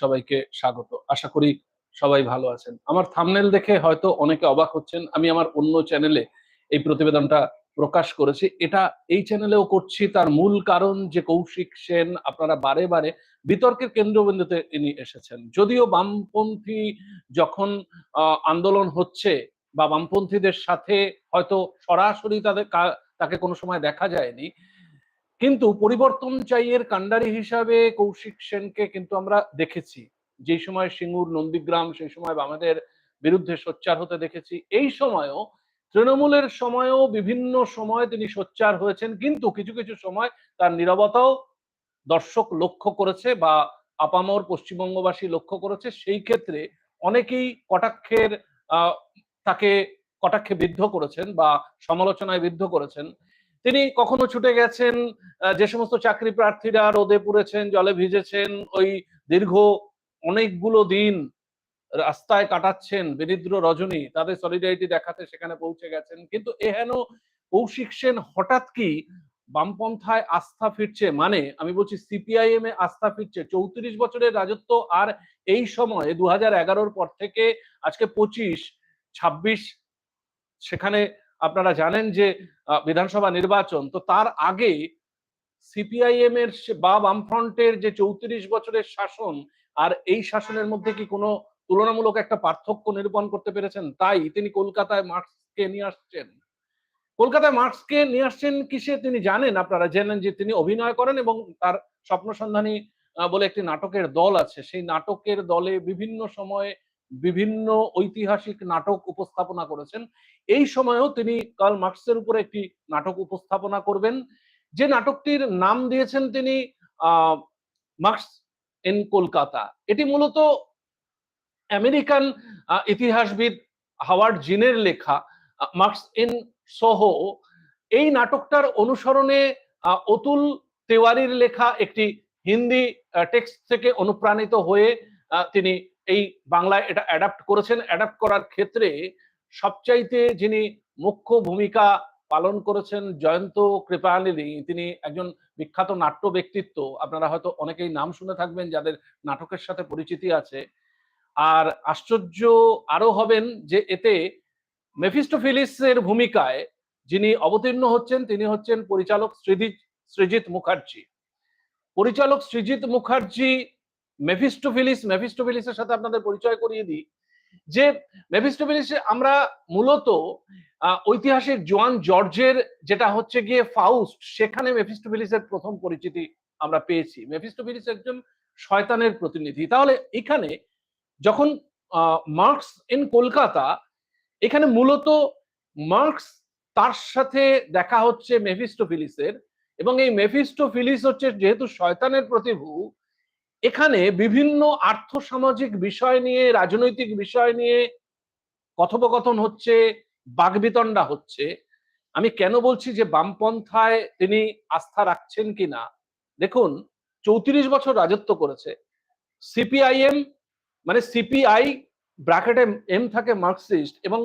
সবাইকে স্বাগত। আশা করি সবাই ভালো আছেন। আমার থামনেল দেখে হয়তো অনেকে অবাক হচ্ছেন, আমি আমার অন্য চ্যানেলে এই প্রতিবেদনটা প্রকাশ করেছি। এটা এই চ্যানেলেও করছি, তার মূল কারণ যে কৌশিক সেন, আপনারা বারে বারে বিতর্কের কেন্দ্রবিন্দুতে তিনি এসেছেন। যদিও বামপন্থী যখন আন্দোলন হচ্ছে বা বামপন্থীদের সাথে হয়তো সরাসরি তাদের তাকে কোনো সময় দেখা যায়নি কিন্তু পরিবর্তন চাইয়ের কাণ্ডারি হিসাবে কৌশিক সেনকে কিন্তু আমরা দেখেছি। যে সময় সিঙ্গুর নন্দীগ্রাম, সেই সময় আমাদের বিরুদ্ধে সোচ্চার হতে দেখেছি। এই সময়ও, তৃণমূলের সময়ও বিভিন্ন সময় তিনি সোচ্চার হয়েছেন, কিন্তু কিছু কিছু সময় তার নিরবতাও দর্শক লক্ষ্য করেছে বা আপামর পশ্চিমবঙ্গবাসী লক্ষ্য করেছে। সেই ক্ষেত্রে অনেকেই কটাক্ষের তাকে কটাক্ষে বিদ্ধ করেছেন বা সমালোচনায় বিদ্ধ করেছেন। তিনি কখনো ছুটে গেছেন যে সমস্ত চাকরি প্রার্থীরা রোদে পুড়েছেন, জলে ভিজেছেন, ওই দীর্ঘ অনেকগুলো দিন রাস্তায় কাটাচ্ছেন দরিদ্র রজনী, তাদের সলিডারিটি দেখাতে সেখানে পৌঁছে গেছেন। কিন্তু এহেন কৌশিক সেন হঠাৎ কি বামপন্থায় আস্থা ফিরছে? মানে আমি বলছি সিপিআইএম এ আস্থা ফিরছে। চৌত্রিশ বছরের রাজত্ব আর এই সময়ে দু হাজার পর থেকে আজকে পঁচিশ, ছাব্বিশ, সেখানে আপনারা জানেন যে বিধানসভা নির্বাচন তো তার আগে সিপিআইএম এর বা বামফ্রন্টের যে চৌত্রিশ বছরের শাসন আর এই শাসনের মধ্যে কি কোনো তুলনামূলক একটা পার্থক্য নিরূপণ করতে পেরেছেন? তাই তিনি কলকাতায় মার্কসকে নিয়ে আসছেন। কলকাতায় মার্কসকে নিয়ে আসছেন কিসে তিনি জানেন আপনারা? জানেন যে তিনি অভিনয় করেন এবং তার স্বপ্ন সন্ধানী আহ, বলে একটি নাটকের দল আছে। সেই নাটকের দলে বিভিন্ন সময়ে বিভিন্ন ঐতিহাসিক নাটক উপস্থাপনা করেছেন। এই সময়েও তিনি কার্ল মার্কসের উপরে একটি নাটক উপস্থাপনা করবেন। যে নাটকটির নাম দিয়েছেন তিনি মার্কস ইন কলকাতা। এটি মূলত আমেরিকান ইতিহাসবিদ হাওয়ার্ড জিনের লেখা মার্কস ইন সোহো। এই নাটকটার অনুসরণে অতুল তেওয়ারির লেখা একটি হিন্দি টেক্সট থেকে অনুপ্রাণিত হয়ে তিনি এই বাংলায় এটা অ্যাডাপ্ট করেছেন অ্যাডাপ্ট করার ক্ষেত্রে সবচাইতে যিনি মুখ্য ভূমিকা পালন করেছেন জয়ন্ত কৃপালিনী তিনি একজন বিখ্যাত নাট্য ব্যক্তিত্ব। আপনারা হয়তো অনেকেই নাম শুনে থাকবেন যাদের নাটকের সাথে পরিচিতি আছে। আর আশ্চর্য আরও হবেন যে এতে মেফিস্টোফিলিসের ভূমিকায় যিনি অবতীর্ণ হচ্ছেন, তিনি হচ্ছেন পরিচালক সৃজিত সৃজিত মুখার্জি। পরিচালক সৃজিত মুখার্জি মেফিস্টোফিলিস মেফিস্টোফিলিসের সাথে আপনাদের পরিচয় করিয়ে দিই, যে মেফিস্টোফিলিস আমরা মূলত ঐতিহাসিক জোয়ান জর্জের যেটা হচ্ছে গিয়ে ফাউস্ট, সেখানে মেফিস্টোফিলিসের প্রথম পরিচিতি আমরা পেয়েছি। মেফিস্টোফিলিস একজন শয়তানের প্রতিনিধি। তাহলে এখানে যখন মার্কস ইন কলকাতা, এখানে মূলত মার্কস তার সাথে দেখা হচ্ছে মেফিস্টোফিলিসের এবং এই মেফিস্টোফিলিস হচ্ছে যেহেতু শয়তানের প্রতিভু এখানে বিভিন্ন আর্থসামাজিক বিষয় নিয়ে, রাজনৈতিক বিষয় নিয়ে কথোপকথন হচ্ছে, বাগবিতণ্ডা হচ্ছে। আমি কেন বলছি যে বামপন্থায় তিনি আস্থা রাখছেন কিনা দেখুন, চৌত্রিশ বছর রাজত্ব করেছে। সিপিআইএম মানে সিপিআই ব্র্যাকেটে এম থাকে মার্কসিস্ট এবং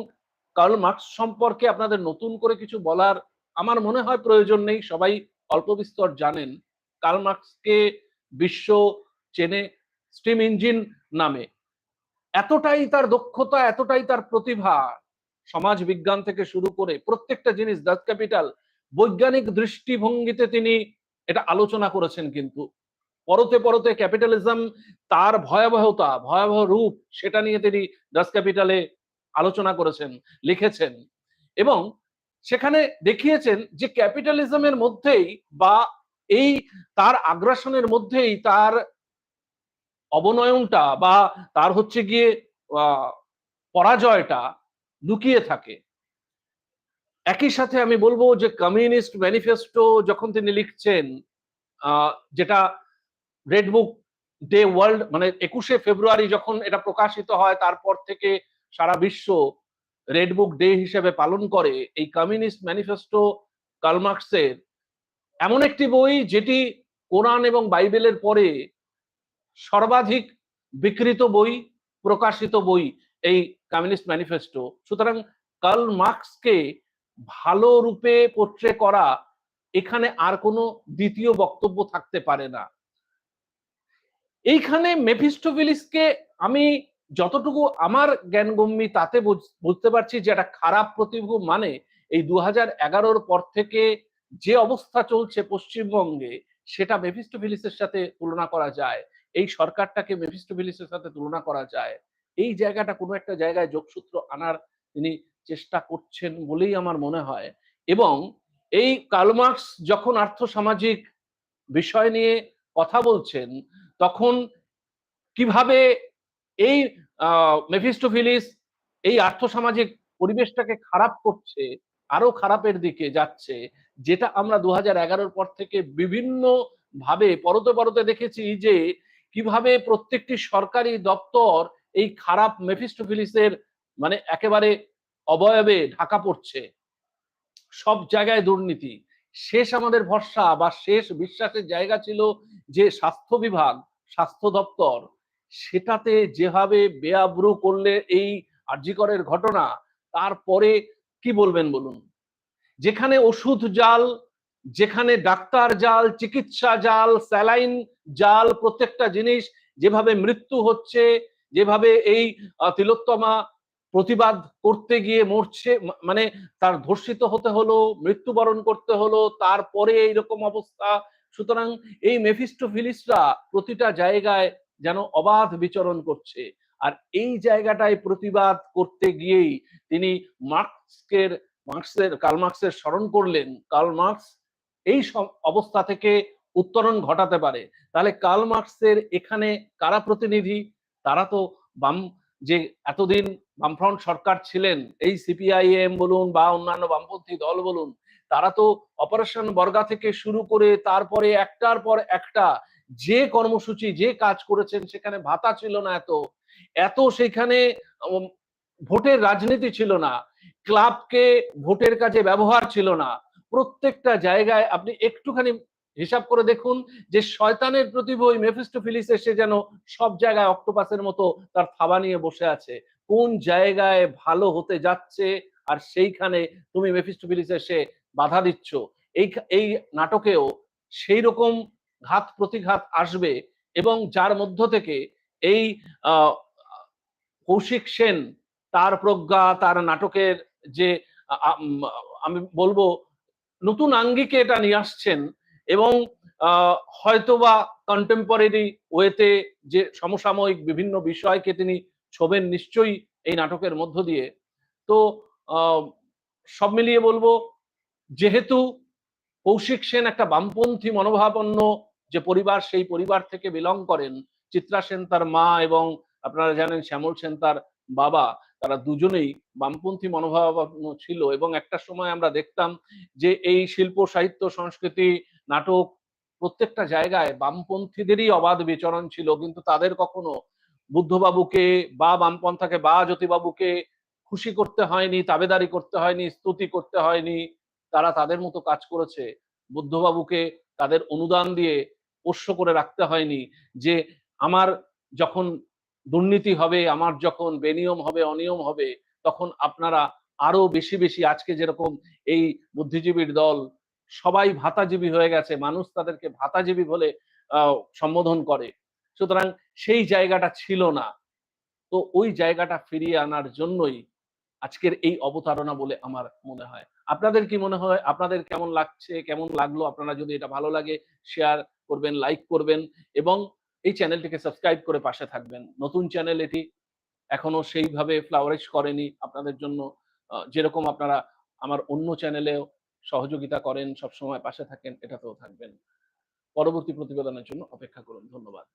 কার্ল মার্কস সম্পর্কে আপনাদের নতুন করে কিছু বলার আমার মনে হয় প্রয়োজন নেই, সবাই অল্প বিস্তর জানেন। কার্ল মার্কসকে বিশ্ব চেনে স্টিম ইঞ্জিন নামে। এতটাই তার দক্ষতা, এতটাই তার প্রতিভা সমাজ বিজ্ঞান থেকে শুরু করে প্রত্যেকটা জিনিস দাস ক্যাপিটাল, বৈজ্ঞানিক দৃষ্টিভঙ্গিতে তিনি এটা আলোচনা করেছেন কিন্তু। পরতে পরতে ক্যাপিটালিজম তার ভয়াবহতা, ভয়াবহ রূপ সেটা নিয়ে তিনি দাস ক্যাপিটালে আলোচনা করেছেন, লিখেছেন এবং সেখানে দেখিয়েছেন যে ক্যাপিটালিজমের মধ্যেই বা এই তার আগ্রাসনের মধ্যেই তার অবনয়নটা বা তার হচ্ছে গিয়ে পরাজয়টা লুকিয়ে থাকে। একই সাথে আমি বলব যে কমিউনিস্ট ম্যানিফেস্টো যখন তিনি লিখছেন যেটা রেড বুক ডে ওয়ার্ল্ড মানে একুশে ফেব্রুয়ারি যখন এটা প্রকাশিত হয়, তারপর থেকে সারা বিশ্ব রেড বুক ডে হিসেবে পালন করে, এই কমিউনিস্ট ম্যানিফেস্টো কালমার্কসের এমন একটি বই যেটি কোরআন এবং বাইবেলের পরে সর্বাধিক বিকৃত বই, প্রকাশিত বই এই কমিউনিস্ট ম্যানিফেস্টো সুতরাং কার্ল মার্কসকে ভালো রূপে পোট্রে করা এখানে আর কোনো দ্বিতীয় বক্তব্য থাকতে পারে না। এইখানে মেফিস্টোফিলিসকে আমি যতটুকু আমার জ্ঞানগম্যি তাতে বুঝতে পারছি যে একটা খারাপ প্রতিভূ মানে এই দু হাজার পর থেকে যে অবস্থা চলছে পশ্চিমবঙ্গে, সেটা মেফিস্টোফিলিসের সাথে তুলনা করা যায়। এই সরকারটাকে মেফিস্টোফিলিসের সাথে তুলনা করা যায়। এই জায়গাটা কোনো একটা জায়গায় যোগসূত্র আনার তিনি চেষ্টা করছেন বলেই আমার মনে হয়। এবং এই কার্লমার্কস যখন আর্থসামাজিক বিষয় নিয়ে কথা বলছেন, তখন কীভাবে এই মেফিস্টোফিলিস এই আর্থসামাজিক পরিবেশটাকে খারাপ করছে আরও খারাপের দিকে যাচ্ছে, যেটা আমরা দু হাজার পর থেকে বিভিন্ন ভাবে পরতে পরতে দেখেছি যে কীভাবে প্রত্যেকটি সরকারি দপ্তর এই খারাপ মেফিস্টোফিলিসের মানে একেবারে অবয়বে ঢাকা পড়ছে? সব জায়গায় দুর্নীতি। শেষ আমাদের ভরসা বা শেষ বিশ্বাসের জায়গা ছিল যে স্বাস্থ্য বিভাগ, স্বাস্থ্য দপ্তর, সেটাতে যেভাবে বেআব্রু করলে এই আর্যিকরের ঘটনা, তারপরে কি বলবেন বলুন? যেখানে ওষুধ, জাল যেখানে ডাক্তার জাল, চিকিৎসা জাল, স্যালাইন জাল প্রত্যেকটা জিনিস যেভাবে মৃত্যু হচ্ছে, যেভাবে এই তিলোত্তমা প্রতিবাদ করতে গিয়ে মরছে মানে তার ধর্ষিত হতে হলো, মৃত্যুবরণ করতে হলো, তারপরে এইরকম অবস্থা। সুতরাং এই মেফিস্টোফিলিসরা প্রতিটা জায়গায় যেন অবাধ বিচরণ করছে। আর এই জায়গাটায় প্রতিবাদ করতে গিয়েই তিনি মার্কসকের মার্কসের, কার্ল মার্কসের স্মরণ করলেন। কার্ল মার্কস এই সব- অবস্থা থেকে উত্তরণ ঘটাতে পারে। তাহলে কার্ল মার্কসের এখানে কারা প্রতিনিধি? তারা তো বাম, যে এতদিন বামফ্রন্ট সরকার ছিলেন, এই সিপিআইএম বলুন বা অন্যান্য বামপন্থী দল বলুন, তারা তো অপারেশন বর্গা থেকে শুরু করে তারপরে একটার পর একটা যে কর্মসূচি, যে কাজ করেছেন, সেখানে ভাতা ছিল না এত। এত সেখানে ভোটের রাজনীতি ছিল না। ক্লাবকে ভোটের কাজে ব্যবহার ছিল না। প্রত্যেকটা জায়গায় আপনি একটুখানি হিসাব করে দেখুন যে শয়তানের প্রতি ওই মেফিস্টোফিলিস এসে যেন সব জায়গায় অক্টোপাসের মতো তার থাবা নিয়ে বসে আছে। কোন জায়গায় ভালো হতে যাচ্ছে আর সেইখানে তুমি মেফিস্টোফিলিস এসে বাধা দিচ্ছ। এই এই নাটকেও সেই রকম ঘাত প্রতিঘাত আসবে এবং যার মধ্য থেকে এই কৌশিক সেন তার প্রজ্ঞা, তার নাটকের যে আমি বলব নতুন আঙ্গিকে এটা নিয়ে আসছেন এবং হয়তোবা কন্টেম্পোরারি ওয়েতে যে সমসাময়িক বিভিন্ন বিষয়কে তিনি ছোবেন নিশ্চয়ই এই নাটকের মধ্য দিয়ে। তো সব মিলিয়ে বলব, যেহেতু কৌশিক সেন একটা বামপন্থী মনোভাবন্ন যে পরিবার, সেই পরিবার থেকে বিলং করেন, চিত্রা সেন তার মা এবং আপনারা জানেন শ্যামল সেন তার বাবা তারা দুজনেই বামপন্থী মনোভাবাপন্ন ছিল এবং একটা সময় আমরা দেখতাম যে এই শিল্প, সাহিত্য, সংস্কৃতি, নাটক প্রত্যেকটা জায়গায় বামপন্থীদেরই অবাধ বিচরণ ছিল। কিন্তু তাদের কখনো বুদ্ধবাবুকে বা বামপন্থাকে বা জ্যোতিবাবুকে খুশি করতে হয়নি, তাবেদারি করতে হয়নি, স্তুতি করতে হয়নি। তারা তাদের মতো কাজ করেছে। বুদ্ধবাবুকে তাদের অনুদান দিয়ে পোষ্য করে রাখতে হয়নি যে আমার যখন দুর্নীতি হবে, আমার যখন বেনিয়ম হবে, অনিয়ম হবে, তখন আপনারা আরও বেশি বেশি আজকে যেরকম এই বুদ্ধিজীবীর দল সবাই ভাতাজীবী হয়ে গেছে, মানুষ তাদেরকে ভাতাজীবী বলে সম্বোধন করে। সুতরাং সেই জায়গাটা ছিল না। তো ওই জায়গাটা ফিরিয়ে আনার জন্যই আজকের এই অবতারণা বলে আমার মনে হয়। আপনাদের কি মনে হয়? আপনাদের কেমন লাগছে? কেমন লাগল? আপনারা যদি এটা ভালো লাগে শেয়ার করবেন লাইক করবেন এবং এই চ্যানেলটিকে সাবস্ক্রাইব করে পাশে থাকবেন। নতুন চ্যানেল এটি এখনও সেইভাবে ফ্লাওয়ারিশ করেনি। আপনাদের জন্য যেরকম আপনারা আমার অন্য চ্যানেলেও সহযোগিতা করেন, সবসময় পাশে থাকেন, এটাতেও থাকবেন। পরবর্তী প্রতিবেদনের জন্য অপেক্ষা করুন। ধন্যবাদ।